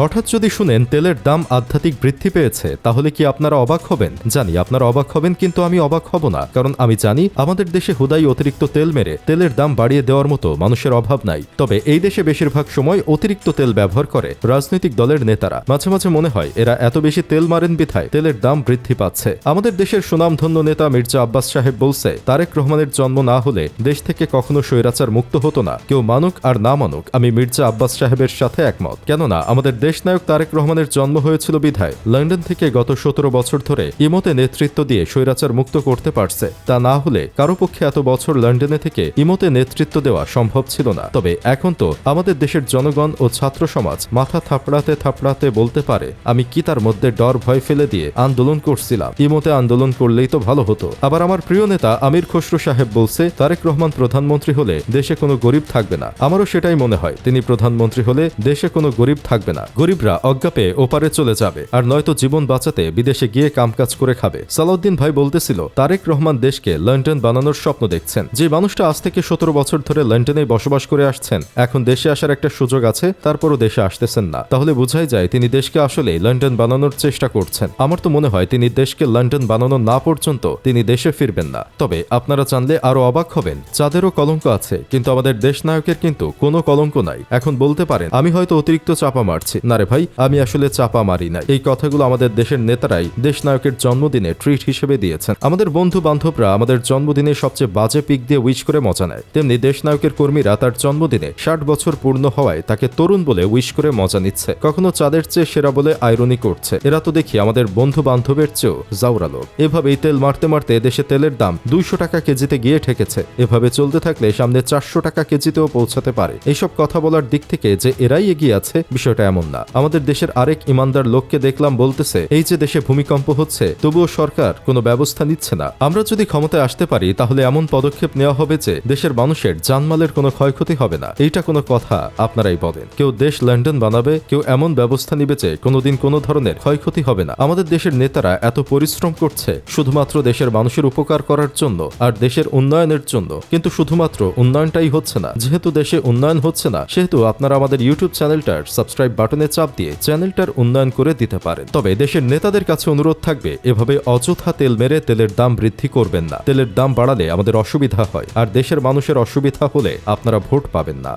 হঠাৎ যদি শুনেন তেলের দাম আধ্যাত্মিক বৃদ্ধি পেয়েছে, তাহলে কি আপনারা অবাক হবেন? জানি, আপনারা অবাক হবেন, কিন্তু আমি অবাক হব না, কারণ আমি জানি আমাদের দেশে হুদাই অতিরিক্ত তেল মেরে তেলের দাম বাড়িয়ে দেওয়ার মতো মানুষের অভাব নাই। তবে এই দেশে বেশিরভাগ সময় অতিরিক্ত তেল ব্যবহার করে রাজনৈতিক দলের নেতারা। মাঝে মাঝে মনে হয়, এরা এত বেশি তেল মারেন বিধায় তেলের দাম বৃদ্ধি পাচ্ছে। আমাদের দেশের সুনামধন্য নেতা মির্জা আব্বাস সাহেব বলছে, তারেক রহমানের জন্ম না হলে দেশ থেকে কখনো স্বৈরাচার মুক্ত হতো না। কেউ মানুক আর না মানুক, আমি মির্জা আব্বাস সাহেবের সাথে একমত। কেননা, আমাদের দেশনায়ক তারেক রহমানের জন্ম হয়েছিল বিধায়। লন্ডন থেকে গত সতেরো বছর ধরে ইমোতে নেতৃত্ব দিয়ে স্বৈরাচার মুক্ত করতে পারছে। তা না হলে কারও পক্ষে এত বছর লন্ডনে থেকে ইমোতে নেতৃত্ব দেওয়া সম্ভব ছিল না। তবে এখন তো আমাদের দেশের জনগণ ও ছাত্র সমাজ মাথা থাপড়াতে থাপড়াতে বলতে পারে, আমি কি তার মধ্যে ডর ভয় ফেলে দিয়ে আন্দোলন করছিলাম? ইমোতে আন্দোলন করলেই তো ভালো হতো। আবার আমার প্রিয় নেতা আমির খসরু সাহেব বলছে, তারেক রহমান প্রধানমন্ত্রী হলে দেশে কোনো গরিব থাকবে না। আমারও সেটাই মনে হয়। তিনি প্রধানমন্ত্রী হলে দেশে কোনো গরিব থাকবে না। গরিবরা অজ্ঞা পেয়ে ওপারে চলে যাবে। আর নয়তো জীবন বাঁচাতে বিদেশে গিয়ে কামকাজ করে খাবে। সালাউদ্দিন ভাই বলতেছিল, তারেক রহমান দেশকে লন্ডন বানানোর স্বপ্ন দেখছেন। যে মানুষটা আজ থেকে সতেরো বছর ধরে লন্ডনে বসবাস করে আসছেন, এখন দেশে আসার একটা সুযোগ আছে, তারপরও দেশে আসতেছেন না। তাহলে বোঝাই যায়, তিনি দেশকে আসলে লন্ডন বানানোর চেষ্টা করছেন। আমার তো মনে হয়, তিনি দেশকে লন্ডন বানানো না পর্যন্ত তিনি দেশে ফিরবেন না। তবে আপনারা জানলে আরও অবাক হবেন, চাঁদেরও কলঙ্ক আছে, কিন্তু আমাদের দেশ নায়কের কিন্তু কোনো কলঙ্ক নাই। এখন বলতে পারেন, আমি হয়তো অতিরিক্ত চাপা মারছি। না রে ভাই, আমি আসলে চাপা মারি না এই কথাগুলো আমাদের দেশের নেতারাই দেশ নায়কের জন্মদিনে ট্রিট হিসেবে দিয়েছেন। আমাদের বন্ধু বান্ধবরা আমাদের জন্মদিনে সবচেয়ে বাজে পিক দিয়ে উইশ করে মজা নেয়। তেমনি দেশ নায়কের কর্মীরা তার জন্মদিনে ষাট বছর পূর্ণ হওয়ায় তাকে তরুণ বলে উইশ করে মজা নিচ্ছে। কখনো চাঁদের চেয়ে সেরা বলে আয়রনি করছে। এরা তো দেখি আমাদের বন্ধু বান্ধবের চেয়েও জাউরালো এভাবেই তেল মারতে মারতে দেশে তেলের দাম দুইশো টাকা কেজিতে গিয়ে ঠেকেছে। এভাবে চলতে থাকলে সামনে চারশো টাকা কেজিতেও পৌঁছাতে পারে। এইসব কথা বলার দিক থেকে যে এরাই এগিয়ে আছে, বিষয়টা এমন না। আমাদের দেশের আরেক ইমানদার লোককে দেখলাম বলতেছে, এই যে দেশে ভূমিকম্প হচ্ছে, তবুও সরকার কোনো ব্যবস্থা নিচ্ছে না। আমরা যদি ক্ষমতায় আসতে পারি, তাহলে এমন পদক্ষেপ নেওয়া হবে যে দেশের মানুষের জানমালের কোনো ক্ষয়ক্ষতি হবে না। এইটা কোনো কথা, আপনারাই বলেন। কেউ দেশ লন্ডন বানাবে, কেউ এমন ব্যবস্থা নিবে যে কোনোদিন কোনো ধরনের ক্ষয়ক্ষতি হবে না। আমাদের দেশের নেতারা এত পরিশ্রম করছে, শুধুমাত্র দেশের মানুষের উপকার করার জন্য আর দেশের উন্নয়নের জন্য। কিন্তু শুধুমাত্র উন্নয়নটাই হচ্ছে না। যেহেতু দেশে উন্নয়ন হচ্ছে না, সেহেতু আপনারা আমাদের ইউটিউব চ্যানেলটার সাবস্ক্রাইব বাটনে চাপ দিয়ে চ্যানেলটার উন্নয়ন করে দিতে পারেন। তবে দেশের নেতাদের কাছে অনুরোধ থাকবে, এভাবে অযথা তেল মেরে তেলের দাম বৃদ্ধি করবেন না। তেলের দাম বাড়ালে আমাদের অসুবিধা হয়, আর দেশের মানুষের অসুবিধা হলে আপনারা ভোট পাবেন না।